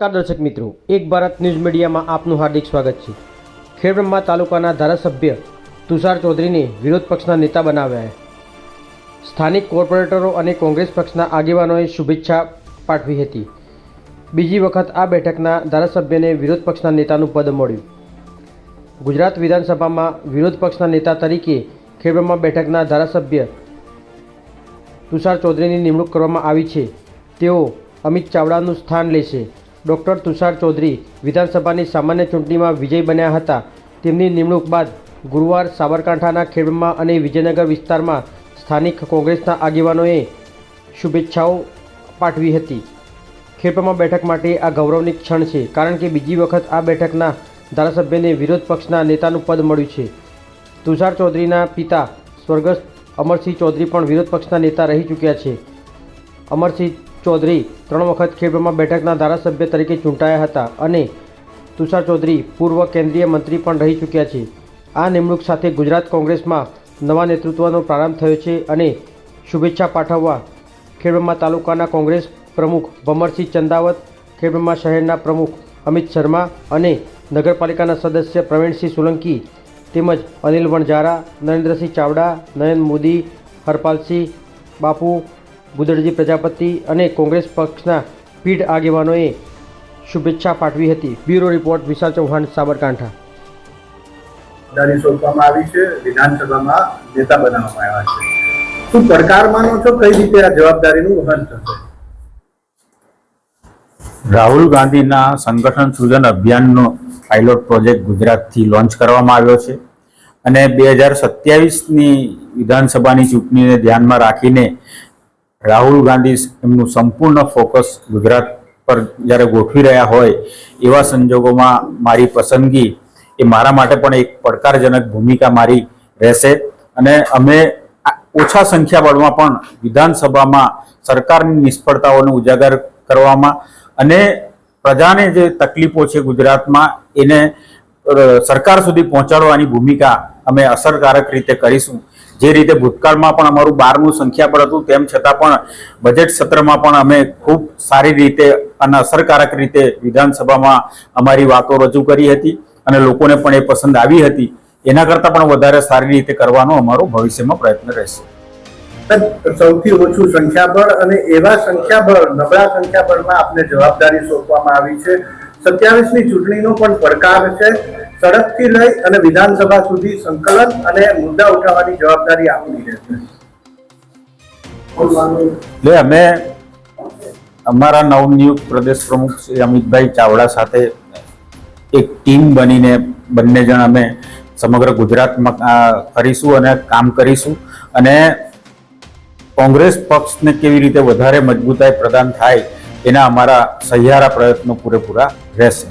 નમસ્કાર દર્શક મિત્રો, એક ભારત ન્યૂઝ મીડિયામાં આપનું હાર્દિક સ્વાગત છે. ખેડબ્રહ્મા તાલુકાના ધારાસભ્ય તુષાર ચૌધરીને વિરોધ પક્ષના નેતા બનાવ્યા સ્થાનિક કોર્પોરેટરો અને કોંગ્રેસ પક્ષના આગેવાનોએ શુભેચ્છા પાઠવી હતી. બીજી વખત આ બેઠકના ધારાસભ્યને વિરોધ પક્ષના નેતાનું પદ મળ્યું. ગુજરાત વિધાનસભામાં વિરોધ પક્ષના નેતા તરીકે ખેડબ્રહ્મા બેઠકના ધારાસભ્ય તુષાર ચૌધરીની નિમણૂક કરવામાં આવી છે. તેઓ અમિત ચાવડાનું સ્થાન લેશે. ડૉક્ટર તુષાર ચૌધરી વિધાનસભાની સામાન્ય ચૂંટણીમાં વિજય બન્યા હતા. તેમની નિમણૂક બાદ ગુરુવાર સાબરકાંઠાના ખેડમાં અને વિજયનગર વિસ્તારમાં સ્થાનિક કોંગ્રેસના આગેવાનોએ શુભેચ્છાઓ પાઠવી હતી. ખેડમાં બેઠક માટે આ ગૌરવની ક્ષણ છે, કારણ કે બીજી વખત આ બેઠકના ધારાસભ્યને વિરોધ પક્ષના નેતાનું પદ મળ્યું છે. તુષાર ચૌધરીના પિતા સ્વર્ગસ્થ અમરસિંહ ચૌધરી પણ વિરોધ પક્ષના નેતા રહી ચૂક્યા છે. અમરસિંહ ચૌધરી ત્રણ વખત ખેડબ્રહ્મા બેઠકના ધારાસભ્ય તરીકે ચૂંટાયા હતા અને તુષાર ચૌધરી પૂર્વ કેન્દ્રીય મંત્રી પણ રહી ચૂક્યા છે. આ નિમણૂક સાથે ગુજરાત કોંગ્રેસમાં નવા નેતૃત્વનો પ્રારંભ થયો છે અને શુભેચ્છા પાઠવવા ખેડબ્રહ્મા તાલુકાના કોંગ્રેસ પ્રમુખ ભમરસિંહ ચંદાવત ખેડબ્રહ્મા શહેરના પ્રમુખ અમિત શર્મા અને નગરપાલિકાના સદસ્ય પ્રવીણસિંહ સોલંકી તેમજ અનિલ વણઝારા, નરેન્દ્રસિંહ ચાવડા, નયન મોદી, હરપાલસિંહ બાપુ ગુદરજી પ્રજાપતિ અને કોંગ્રેસ પક્ષના પીઢ આગેવાનોએ શુભેચ્છા પાઠવી હતી. Bureau report Vishal Chauhan Sabarkantha. જવાબદારી સોંપવામાં આવી છે. વિધાનસભામાં નેતા બનાવવામાં આવ્યા છે. શું પડકાર માનો છો? કઈ રીતે આ જવાબદારીનું વહન થશે? રાહુલ ગાંધીના સંગઠન સૃજન અભિયાનનો પાયલોટ પ્રોજેક્ટ ગુજરાતથી લોન્ચ કરવામાં આવ્યો છે અને બે હજાર સત્યાવીસની વિધાનસભાની ચૂંટણીને ધ્યાનમાં રાખીને રાહુલ ગાંધી એમનું સંપૂર્ણ ફોકસ ગુજરાત પર જ્યારે ગોઠવી રહ્યા હોય એવા સંજોગોમાં મારી પસંદગી એ મારા માટે પણ એક પડકારજનક ભૂમિકા મારી રહેશે. અને અમે ઓછા સંખ્યાબળમાં પણ વિધાનસભામાં સરકારની નિષ્ફળતાઓને ઉજાગર કરવામાં અને પ્રજાને જે તકલીફો છે ગુજરાતમાં એને સરકાર સુધી પહોંચાડવાની ભૂમિકા અમે અસરકારક રીતે કરીશું. જે રીતે ભૂતકાળમાં પણ અમારું બારનું સંખ્યાબળ હતું, તેમ છતાં પણ બજેટ સત્રમાં પણ અમે ખૂબ સારી રીતે અને અસરકારક રીતે વિધાનસભામાં અમારી વાતો રજૂ કરી હતી અને લોકોને પણ એ પસંદ આવી હતી. એના કરતાં પણ વધારે સારી રીતે કરવાનો અમારો ભવિષ્યમાં પ્રયત્ન રહેશે. સૌથી ઓછું સંખ્યાબળ અને એવા સંખ્યાબળ, નબળા સંખ્યાબળમાં આપને જવાબદારી સોંપવામાં આવી છે. સત્યાવીસની ચૂંટણીનો પણ પડકાર છે. સડકથી લઈ અને વિધાનસભા સુધી સંકલન અને મુદ્દા ઉઠાવવાની જવાબદારી આપણી રહેશે એટલે અમે અમારા નવનિયુક્ત પ્રદેશ પ્રમુખ શ્રી અમિતભાઈ ચાવડા સાથે એક ટીમ બનીને બંને જણ અમે સમગ્ર ગુજરાતમાં કરીશું અને કામ કરીશું. અને કોંગ્રેસ પક્ષને કેવી રીતે વધારે મજબૂતાઈ પ્રદાન થાય એના અમારા સહિયારા પ્રયત્નો પૂરેપૂરા રહેશે.